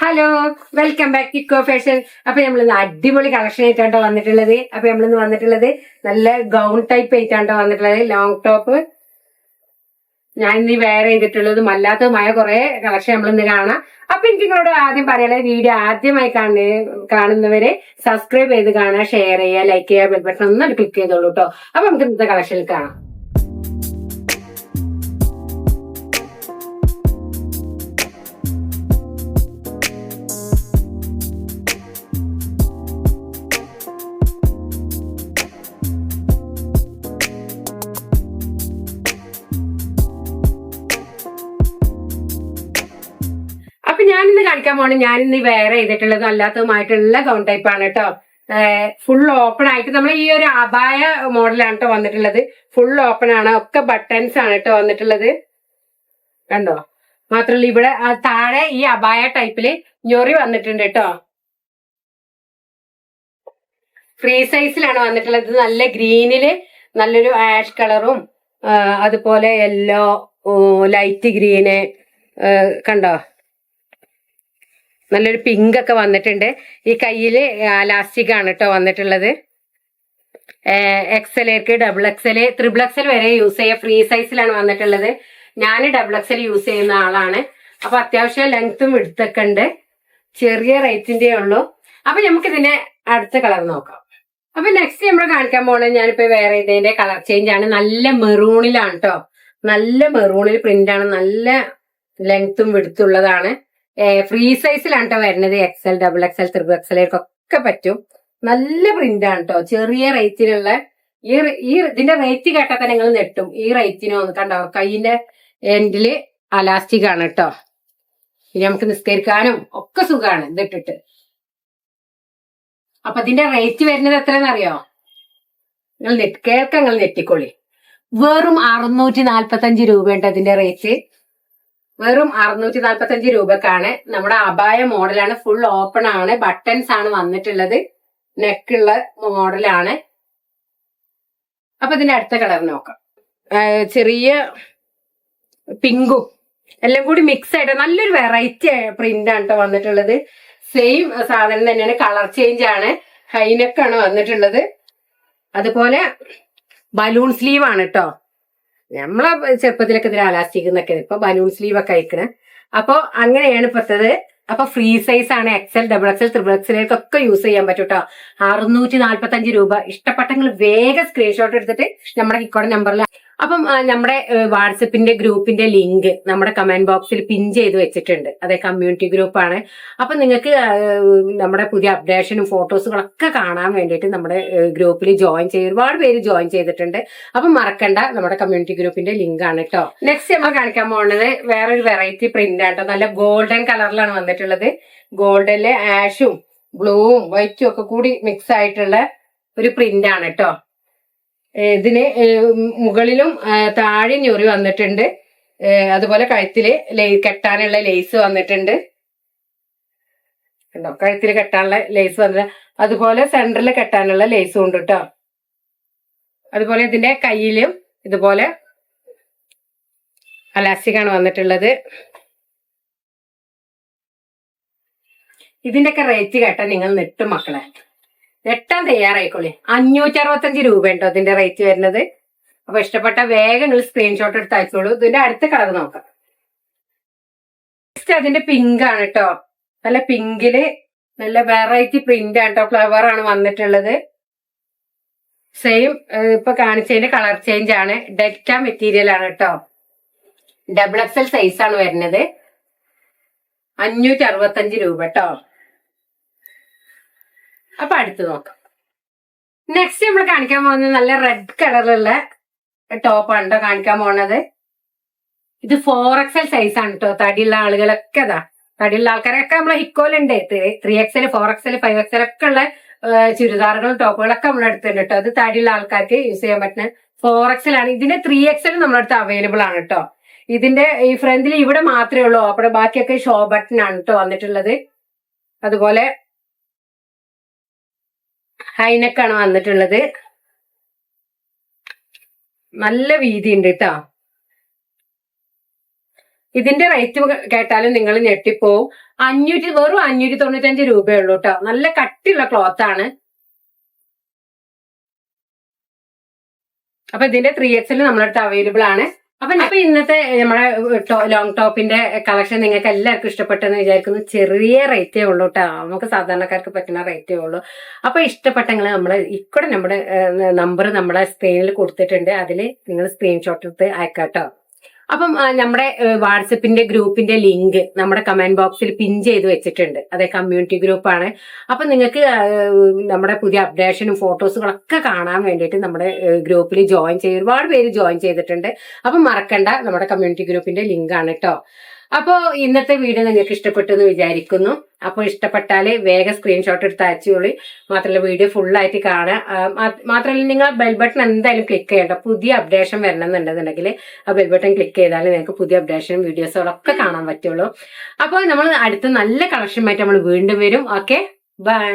Hello welcome back eco fashion അപ്പൊ നമ്മൾ ഇന്ന് അടിപൊളി കളക്ഷൻ ആയിട്ടാണ്ടോ വന്നിട്ടുള്ളത്. അപ്പൊ നമ്മൾ ഇന്ന് വന്നിട്ടുള്ളത് നല്ല ഗൗൺ ടൈപ്പ് ആയിട്ടാണ്ടോ വന്നിട്ടുള്ളത്. ലോങ് ടോപ്പ് ഞാൻ ഇന്ന് വേറെ ചെയ്തിട്ടുള്ളതും അല്ലാത്തതുമായ കുറെ കളക്ഷൻ നമ്മൾ ഇന്ന് കാണാം. അപ്പൊ എനിക്ക് നിങ്ങളോട് ആദ്യം പറയാനുള്ളത് വീഡിയോ ആദ്യമായി കാണുന്ന കാണുന്നവരെ സബ്സ്ക്രൈബ് ചെയ്ത് കാണുക ഷെയർ ചെയ്യുക ലൈക്ക് ചെയ്യുക ബെൽ ബട്ടൺ ഒന്ന് ക്ലിക്ക് ചെയ്തോളൂ കേട്ടോ അപ്പൊ നമുക്ക് ഇന്നത്തെ കളക്ഷനിൽ കാണാം. കാണിക്കാൻ പോകണം ഞാൻ ഇന്ന് വേറെ ചെയ്തിട്ടുള്ളതും അല്ലാത്തതുമായിട്ടുള്ള ഗൗൺ ടൈപ്പ് ആണ് കേട്ടോ ഫുൾ ഓപ്പൺ ആയിട്ട് നമ്മൾ ഈ ഒരു അപായ മോഡലാണ് കേട്ടോ വന്നിട്ടുള്ളത്. ഫുൾ ഓപ്പൺ ആണ്. ഒക്കെ ബട്ടൺസ് ആണ് കേട്ടോ വന്നിട്ടുള്ളത്. കണ്ടോ? മാത്രമല്ല ഇവിടെ താഴെ ഈ അപായ ടൈപ്പിൽ ഞൊറി വന്നിട്ടുണ്ട് കേട്ടോ ഫ്രീ സൈസിലാണ് വന്നിട്ടുള്ളത്. നല്ല ഗ്രീനിൽ നല്ലൊരു ആഷ് കളറും അതുപോലെ യെല്ലോ ലൈറ്റ് ഗ്രീന് കണ്ടോ? നല്ലൊരു പിങ്ക് ഒക്കെ വന്നിട്ടുണ്ട്. ഈ കയ്യിൽ ലാസ്റ്റിക് ആണ് കേട്ടോ വന്നിട്ടുള്ളത്. എക്സലേക്ക് ഡബിൾ എക്സൽ ത്രിബിൾ എക്സൽ വരെ യൂസ് ചെയ്യുക ഫ്രീ സൈസിലാണ് വന്നിട്ടുള്ളത്. ഞാൻ ഡബിൾ എക്സൽ യൂസ് ചെയ്യുന്ന ആളാണ്. അപ്പൊ അത്യാവശ്യം ലെങ്ത്തും എടുത്തൊക്കെ ഉണ്ട്. ചെറിയ റേറ്റിന്റെ ഉള്ളൂ. അപ്പൊ നമുക്ക് ഇതിന്റെ അടുത്ത കളർ നോക്കാം. അപ്പൊ നെക്സ്റ്റ് നമ്മൾ കാണിക്കാൻ പോണത് ഞാനിപ്പോ വേറെ ഇതിന്റെ കളർ ചേഞ്ച് ആണ്. നല്ല മെറൂണിലാണ് കേട്ടോ നല്ല മെറൂണിൽ പ്രിന്റ് ആണ്. നല്ല ലെങ്ത്തും വിടുത്തുള്ളതാണ് ഫ്രീ സൈസിലാണ് കേട്ടോ വരുന്നത്. എക്സൽ ഡബിൾ എക്സൽ ത്രിബിൾ എക്സലേക്കൊക്കെ പറ്റും. നല്ല പ്രിന്റ് ആണ് കേട്ടോ ചെറിയ റേറ്റിലുള്ള ഈ ഈ ഇതിന്റെ റേറ്റ് കേട്ടാൽ തന്നെ നിങ്ങൾ നെട്ടും ഈ റേറ്റിനോ കണ്ടോ? കൈയിന്റെ എൻഡിൽ അലാസ്റ്റിക് ആണ് കേട്ടോ ഇനി നമുക്ക് നിസ്കരിക്കാനും ഒക്കെ സുഖമാണ് ഇതിട്ടിട്ട് അപ്പൊ ഇതിന്റെ റേറ്റ് വരുന്നത് എത്രയെന്നറിയോ നിങ്ങൾ നെറ്റ് കേൾക്കാൻ നിങ്ങൾ നെറ്റിക്കോളി വെറും അറുന്നൂറ്റി നാൽപ്പത്തി അഞ്ച് രൂപയുണ്ട് അതിന്റെ റേറ്റ് വെറും അറുന്നൂറ്റി നാൽപ്പത്തി അഞ്ച് രൂപക്കാണ്. നമ്മുടെ അപായ മോഡലാണ്. ഫുൾ ഓപ്പൺ ആണ്. ബട്ടൺസ് ആണ് വന്നിട്ടുള്ളത്. നെക്കുള്ള മോഡലാണ്. അപ്പൊ ഇതിന്റെ അടുത്ത കളർ നോക്കാം. ചെറിയ പിങ്കും എല്ലാം കൂടി മിക്സ് ആയിട്ട് നല്ലൊരു വെറൈറ്റി പ്രിന്റ് ആണ് കേട്ടോ വന്നിട്ടുള്ളത്. സെയിം സാധനം തന്നെയാണ്. കളർ ചേഞ്ച് ആണ്. ഹൈനെക്കാണ് വന്നിട്ടുള്ളത്. അതുപോലെ ബലൂൺ സ്ലീവ് ആണ് കേട്ടോ നമ്മളെ ചെറുപ്പത്തിലൊക്കെ ഇതിൽ അലാസ്റ്റിക് എന്നൊക്കെ ഇപ്പൊ ബലൂൺ സ്ലീവ് ഒക്കെ അയക്കണേ. അപ്പൊ അങ്ങനെയാണ് ഇപ്പത്തത്. അപ്പൊ ഫ്രീ സൈസ് ആണ് എക്സൽ ഡബിൾ എക്സൽ ത്രിബിൾ എക്സലേക്കൊക്കെ യൂസ് ചെയ്യാൻ പറ്റും കേട്ടോ അറുന്നൂറ്റി നാല്പത്തി അഞ്ച് രൂപ. ഇഷ്ടപ്പെട്ടെങ്കിൽ വേഗം സ്ക്രീൻഷോട്ട് എടുത്തിട്ട് നമ്മുടെ ഇക്കോടെ നമ്പറിൽ അപ്പം നമ്മുടെ വാട്സപ്പിന്റെ ഗ്രൂപ്പിന്റെ ലിങ്ക് നമ്മുടെ കമന്റ് ബോക്സിൽ പിൻ ചെയ്ത് വെച്ചിട്ടുണ്ട്. അതെ കമ്മ്യൂണിറ്റി ഗ്രൂപ്പാണ്. അപ്പൊ നിങ്ങൾക്ക് നമ്മുടെ പുതിയ അപ്ഡേഷനും ഫോട്ടോസുകളൊക്കെ കാണാൻ വേണ്ടിയിട്ട് നമ്മുടെ ഗ്രൂപ്പിൽ ജോയിൻ ചെയ്ത് ഒരുപാട് പേര് ജോയിൻ ചെയ്തിട്ടുണ്ട്. അപ്പം മറക്കണ്ട നമ്മുടെ കമ്മ്യൂണിറ്റി ഗ്രൂപ്പിന്റെ ലിങ്ക് ആണ് കേട്ടോ നെക്സ്റ്റ് നമ്മൾ കാണിക്കാൻ പോകുന്നത് വേറൊരു വെറൈറ്റി പ്രിന്റ് ആണ് നല്ല ഗോൾഡൻ കളറിലാണ് വന്നിട്ടുള്ളത്. ഗോൾഡനിലെ ആഷും ബ്ലൂവും വൈറ്റും ഒക്കെ കൂടി മിക്സ് ആയിട്ടുള്ള ഒരു പ്രിന്റ് ആണ് കേട്ടോ ഇതിന് മുകളിലും താഴെ ഞൊറി വന്നിട്ടുണ്ട്. അതുപോലെ കഴുത്തിൽ കെട്ടാനുള്ള ലേസ് വന്നിട്ടുണ്ട്. കണ്ടോ? കഴുത്തിൽ കെട്ടാനുള്ള ലേസ് വന്നിട്ട് അതുപോലെ സെന്ററിൽ കെട്ടാനുള്ള ലേസും ഉണ്ട് കേട്ടോ അതുപോലെ ഇതിന്റെ കയ്യിലും ഇതുപോലെ അലാസ്റ്റിക്കാണ് വന്നിട്ടുള്ളത്. ഇതിന്റെയൊക്കെ റേറ്റ് കേട്ടാൽ നിങ്ങൾ നെട്ടും മക്കളെ. നെട്ടാൻ തയ്യാറായിക്കോളി. അഞ്ഞൂറ്റി അറുപത്തഞ്ച് രൂപ ഉണ്ടോ ഇതിന്റെ റേറ്റ് വരുന്നത്. അപ്പൊ ഇഷ്ടപ്പെട്ട വേഗം നിങ്ങൾ സ്ക്രീൻഷോട്ട് എടുത്ത് അയച്ചോളൂ. ഇതിന്റെ അടുത്ത കളർ നോക്കാം. നെക്സ്റ്റ് അതിന്റെ പിങ്ക് ആണ് കേട്ടോ നല്ല പിങ്കിൽ നല്ല വെറൈറ്റി പ്രിന്റ് ആണ് കേട്ടോ ഫ്ലവർ ആണ് വന്നിട്ടുള്ളത്. സെയിം ഇപ്പൊ കാണിച്ചതിന്റെ കളർ ചേഞ്ച് ആണ്. ഡെൽറ്റ മെറ്റീരിയൽ ആണ് കേട്ടോ ഡബിൾ എക്സൽ സൈസ് ആണ് വരുന്നത്. അഞ്ഞൂറ്റി അറുപത്തഞ്ച് രൂപ കേട്ടോ അപ്പൊ അടുത്ത് നോക്കാം. നെക്സ്റ്റ് നമ്മൾ കാണിക്കാൻ പോകുന്നത് നല്ല റെഡ് കളറിലുള്ള ടോപ്പാണ് കേട്ടോ കാണിക്കാൻ പോണത് ഇത് ഫോർ എക്സൽ സൈസ് ആണ് കേട്ടോ തടിയുള്ള ആളുകളൊക്കെ അതാ തടിയുള്ള ആൾക്കാരൊക്കെ നമ്മളെ ഹിക്കോലുണ്ട് three XL four XL five XL ഒക്കെ ഉള്ള ചുരിദാറുകളും ടോപ്പുകളൊക്കെ നമ്മുടെ അടുത്തുണ്ട് കേട്ടോ അത് തടിയുള്ള ആൾക്കാർക്ക് യൂസ് ചെയ്യാൻ പറ്റുന്ന ഫോർ എക്സൽ ആണ്. ഇതിന്റെ ത്രീ എക്സൽ നമ്മുടെ അടുത്ത് അവൈലബിൾ ആണ് കേട്ടോ ഇതിന്റെ ഈ ഫ്രണ്ടിൽ ഇവിടെ മാത്രമേ ഉള്ളൂ. അപ്പോൾ ബാക്കിയൊക്കെ ഷോ ബട്ടൺ ആണ് കേട്ടോ വന്നിട്ടുള്ളത്. അതുപോലെ ഹൈനെക്കാണ് വന്നിട്ടുള്ളത്. നല്ല വീതി ഉണ്ട് കേട്ടോ ഇതിന്റെ റേറ്റ് കേട്ടാലും നിങ്ങൾ ഞെട്ടിപ്പോവും. അഞ്ഞൂറ്റി വെറും അഞ്ഞൂറ്റി തൊണ്ണൂറ്റഞ്ച് രൂപയുള്ളൂ കേട്ടോ നല്ല കട്ടിയുള്ള ക്ലോത്ത് ആണ്. അപ്പൊ ഇതിന്റെ ത്രീ എക്സിൽ നമ്മളടുത്ത് അവൈലബിൾ ആണ്. അപ്പൊ അപ്പൊ ഇന്നത്തെ നമ്മുടെ ലോങ് ടോപ്പിന്റെ കളക്ഷൻ നിങ്ങൾക്ക് എല്ലാവർക്കും ഇഷ്ടപ്പെട്ടെന്ന് വിചാരിക്കുന്നു. ചെറിയ റേറ്റേ ഉള്ളൂ കേട്ടോ നമുക്ക് സാധാരണക്കാർക്ക് പറ്റുന്ന റേറ്റേ ഉള്ളൂ. അപ്പൊ ഇഷ്ടപ്പെട്ടെങ്കിൽ നമ്മൾ ഇക്കൂടെ നമ്മുടെ നമ്പർ നമ്മുടെ സ്ക്രീനിൽ കൊടുത്തിട്ടുണ്ട്. അതിൽ നിങ്ങൾ സ്ക്രീൻഷോട്ട് എടുത്ത് അയക്കാട്ടോ അപ്പം നമ്മുടെ വാട്സപ്പിന്റെ ഗ്രൂപ്പിന്റെ ലിങ്ക് നമ്മുടെ കമന്റ് ബോക്സിൽ പിൻ ചെയ്ത് വെച്ചിട്ടുണ്ട്. അതെ കമ്മ്യൂണിറ്റി ഗ്രൂപ്പാണ്. അപ്പൊ നിങ്ങൾക്ക് നമ്മുടെ പുതിയ അപ്ഡേഷനും ഫോട്ടോസുകളൊക്കെ കാണാൻ വേണ്ടിയിട്ട് നമ്മുടെ ഗ്രൂപ്പിൽ ജോയിൻ ചെയ്ത് ഒരുപാട് പേര് ജോയിൻ ചെയ്തിട്ടുണ്ട്. അപ്പം മറക്കണ്ട നമ്മുടെ കമ്മ്യൂണിറ്റി ഗ്രൂപ്പിന്റെ ലിങ്ക് ആണ് കേട്ടോ അപ്പോൾ ഇന്നത്തെ വീഡിയോ നിങ്ങൾക്ക് ഇഷ്ടപ്പെട്ടു എന്ന് വിചാരിക്കുന്നു. അപ്പോൾ ഇഷ്ടപ്പെട്ടാൽ വേഗം സ്ക്രീൻഷോട്ട് എടുത്ത് അയച്ചോളി മാത്രമല്ല വീഡിയോ ഫുള്ളായിട്ട് കാണുക. മാത്രമല്ല നിങ്ങൾ ബെൽ ബട്ടൺ എന്തായാലും ക്ലിക്ക് ചെയ്യണ്ട. പുതിയ അപ്ഡേഷൻ വരണം എന്നുണ്ടെന്നുണ്ടെങ്കിൽ ആ ബെൽ ബട്ടൺ ക്ലിക്ക് ചെയ്താൽ നിങ്ങൾക്ക് പുതിയ അപ്ഡേഷനും വീഡിയോസുകളൊക്കെ കാണാൻ പറ്റുള്ളൂ. അപ്പോൾ നമ്മൾ അടുത്ത നല്ല കളക്ഷൻ കളക്ഷനുമായിട്ട് നമ്മൾ വീണ്ടും വരും. Okay bye